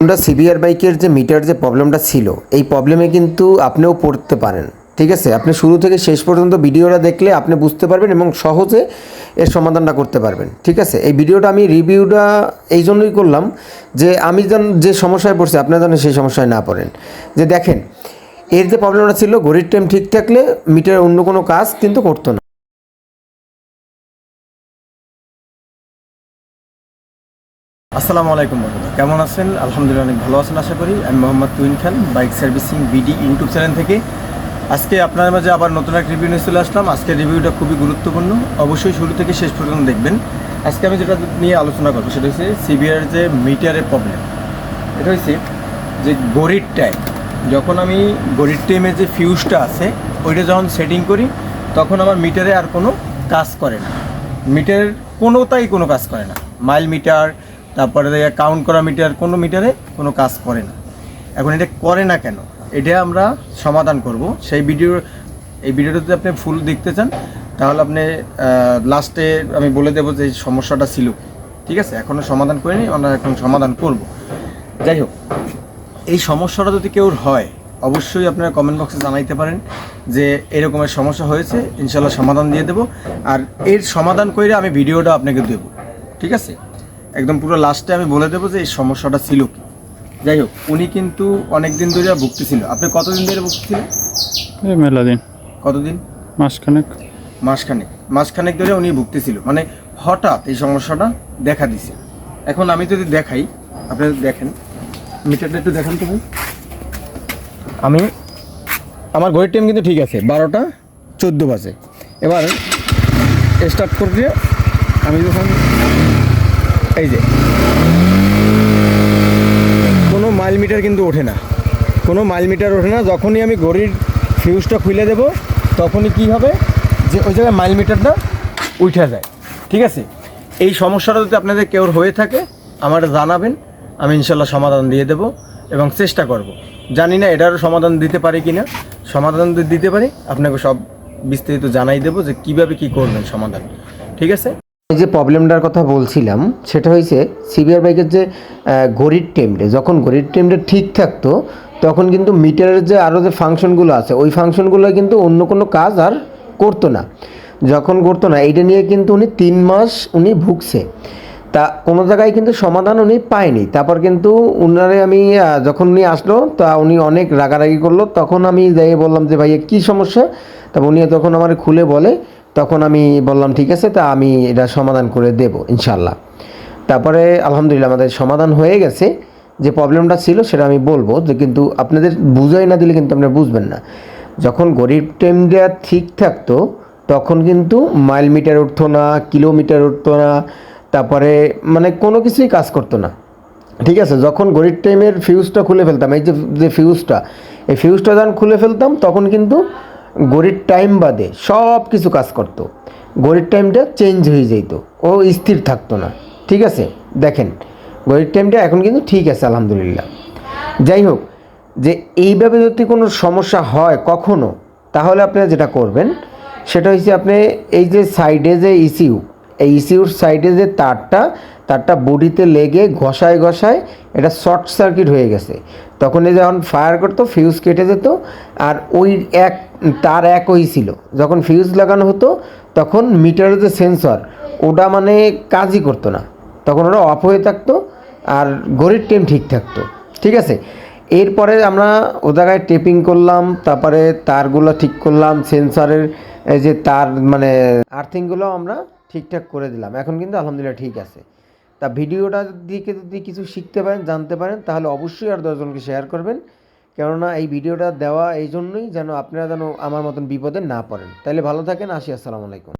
Honda CBR বাইকের যে metre যে প্রবলেমটা ছিল, এই প্রবলেমে কিন্তু আপনিও পড়তে পারেন, ঠিক আছে? আপনি শুরু থেকে শেষ পর্যন্ত ভিডিওটা দেখলে আপনি বুঝতে পারবেন এবং সহজে এর সমাধানটা করতে পারবেন, ঠিক আছে? এই ভিডিওটা আমি রিভিউটা এই জন্যই করলাম যে আমি যেন যে সমস্যায় পড়ছি আপনারা যেন সেই সমস্যায় না পড়েন। যে দেখেন, এর যে প্রবলেমটা ছিল, ঘড়ির টাইম ঠিক থাকলে মিটার অন্য কোনো কাজ কিন্তু করতো না। আসসালামু আলাইকুম বন্ধুরা, কেমন আছেন? আলহামদুলিল্লাহ অনেক ভালো আছেন, আশা করি। আমি Mohammad তুইন Khan, bike servicing BD YouTube channel থেকে। আজকে আপনার মাঝে আবার নতুন এক রিভিউ নিয়ে চলে আসলাম। আজকের রিভিউটা খুবই গুরুত্বপূর্ণ। অবশ্যই শুরু থেকে শেষ পর্যন্ত দেখবেন। আজকে আমি যেটা নিয়ে আলোচনা করব, সেটা হচ্ছে সিবিআর যে মিটারের প্রবলেম এটা হচ্ছে যে গড়ির টাইম যখন আমি গড়ির টাইমে যে ফিউজটা আছে, ওইটা যখন সেটিং করি, তখন আমার মিটারে আর কোনো কাজ করে না। মিটারের কোনোটাই কোনো কাজ করে না। মাইল মিটার তারপরে কাউন্ট করা মিটার কোনো মিটারে কোনো কাজ করে না। এখন এটা করে না কেন? এটা আমরা সমাধান করব। সেই ভিডিও এই ভিডিওটা যদি আপনি ফুল দেখতে চান, তাহলে আপনি লাস্টে আমি বলে দেবো যে এই সমস্যাটা ছিল ঠিক আছে? এখনও সমাধান করিনি, আমরা এখন সমাধান করব। যাই হোক, এই সমস্যাটা যদি কেউ হয়, অবশ্যই আপনারা কমেন্ট বক্সে জানাইতে পারেন যে এরকমের সমস্যা হয়েছে। ইনশাল্লাহ সমাধান দিয়ে দেবো। আর এর সমাধান করে আমি ভিডিওটা আপনাকে দেবো। ঠিক আছে? একদম পুরো লাস্টে আমি বলে দেবো যে এই সমস্যাটা ছিল কি। যাই হোক উনি কিন্তু অনেক দিন ধরে ভুগতেছিল। আপনি কতদিন ধরে ভুগতেছিলেন মেলা দিন। কতদিন? মাসখানেক। মাসখানেক। মাসখানেক ধরে উনি ভুগতেছিল। মানে হঠাৎ এই সমস্যাটা দেখা দিছে। এখন আমি যদি দেখাই আপনি দেখেন। মিটারটা একটু দেখান তো আমি আমার ঘড়ির টাইম কিন্তু ঠিক আছে বারোটা চোদ্দ বাজে। এবার স্টার্ট করতে আমি যখন এই যে। কোনো মাইল মিটার কিন্তু ওঠে না। কোনো মাইল মিটার ওঠে না। যখনই আমি ঘড়ির ফিউজটা খুলে দেব, তখনই কি হবে? যে ওই জায়গায় মাইল মিটারটা উঠে যায়। ঠিক আছে? এই সমস্যাটা যদি আপনাদের কেউ হয়ে থাকে, আমার জানাবেন। আমি ইনশাল্লাহ সমাধান দিয়ে দেব এবং চেষ্টা করব। জানি না এটারও সমাধান দিতে পারি কি না সমাধান দিতে পারি, আপনাকে সব বিস্তারিত জানাই দেবো যে কীভাবে কি করবেন সমাধান। ঠিক আছে? যে প্রবলেমটার কথা বলছিলাম, সেটা হয়েছে সিবিআর বাইকের যে ঘড়ির টেমটা যখন ঘড়ির টেমটা ঠিক থাকতো, তখন কিন্তু মিটারের যে আরও যে ফাংশনগুলো আছে, ওই ফাংশনগুলো কিন্তু অন্য কোনো কাজ আর করতো না। যখন করতো না, এইটা নিয়ে কিন্তু উনি তিন মাস উনি ভুগছে। তা কোনো জায়গায় কিন্তু সমাধান উনি পায়নি। তারপর কিন্তু উনারে আমি যখন উনি আসলো, তা উনি অনেক রাগারাগি করল। তখন আমি যাই বললাম যে, ভাইয়া, কী সমস্যা? তারপর উনি তখন আমার খুলে বলে তখন আমি বললাম, ঠিক আছে, তা আমি এটা সমাধান করে দেব ইনশাল্লাহ তারপরে আলহামদুলিল্লাহ আমাদের সমাধান হয়ে গেছে। যে প্রবলেমটা ছিল, সেটা আমি বলব যে কিন্তু আপনাদের বুঝাই না দিলে কিন্তু আপনারা বুঝবেন না। যখন গরিব টাইম দেওয়া ঠিক থাকতো, তখন কিন্তু মাইল মিটার উঠতো না, কিলোমিটার উঠতো না, তারপরে মানে কোনো কিছুই কাজ করতো না। ঠিক আছে, যখন গরিব টাইমের ফিউজটা খুলে ফেলতাম, এই যে যে ফিউজটা এই ফিউজটা যখন খুলে ফেলতাম, তখন কিন্তু গরিব টাইম বাদে সব কিছু কাজ করতো। গরিব টাইমটা চেঞ্জ হয়ে যেত ও স্থির থাকতো না, ঠিক আছে? দেখেন গরিব টাইমটা এখন কিন্তু ঠিক আছে, আলহামদুলিল্লাহ। যাই হোক, যে এইভাবে যদি কোনো সমস্যা হয় কখনো, তাহলে আপনারা যেটা করবেন, সেটা হচ্ছে আপনি এই যে সাইডে যে ইসিউ এই ইসিউর সাইডে যে তারটা তারটা বডিতে লেগে ঘষায় ঘষায় এটা শর্ট সার্কিট হয়ে গেছে। তখন এই যখন ফায়ার করতো ফিউজ কেটে যেত, আর ওই এক, তার এক ওই ছিল। যখন ফিউজ লাগানো হতো, তখন মিটারের যে সেন্সর ওটা মানে কাজই করতো না। তখন ওটা অফ হয়ে থাকতো, আর ঘড়ির টাইম ঠিক থাকতো। ঠিক আছে? এরপরে আমরা ও জায়গায় টেপিং করলাম, তারপরে তারগুলো ঠিক করলাম সেন্সরের যে তার মানে আর্থিংগুলো আমরা ঠিকঠাক করে দিলাম। এখন কিন্তু আলহামদুলিল্লাহ ঠিক আছে। তা ভিডিওটা দিকে যদি কিছু শিখতে পারেন, জানতে পারেন, তাহলে অবশ্যই আর দশজনকে শেয়ার করবেন। কেননা এই ভিডিওটা দেওয়া এই জন্যই যেন আপনারা যেন আমার মতন বিপদে না পড়েন। তাহলে ভালো থাকেন, আসি, আসসালামু আলাইকুম।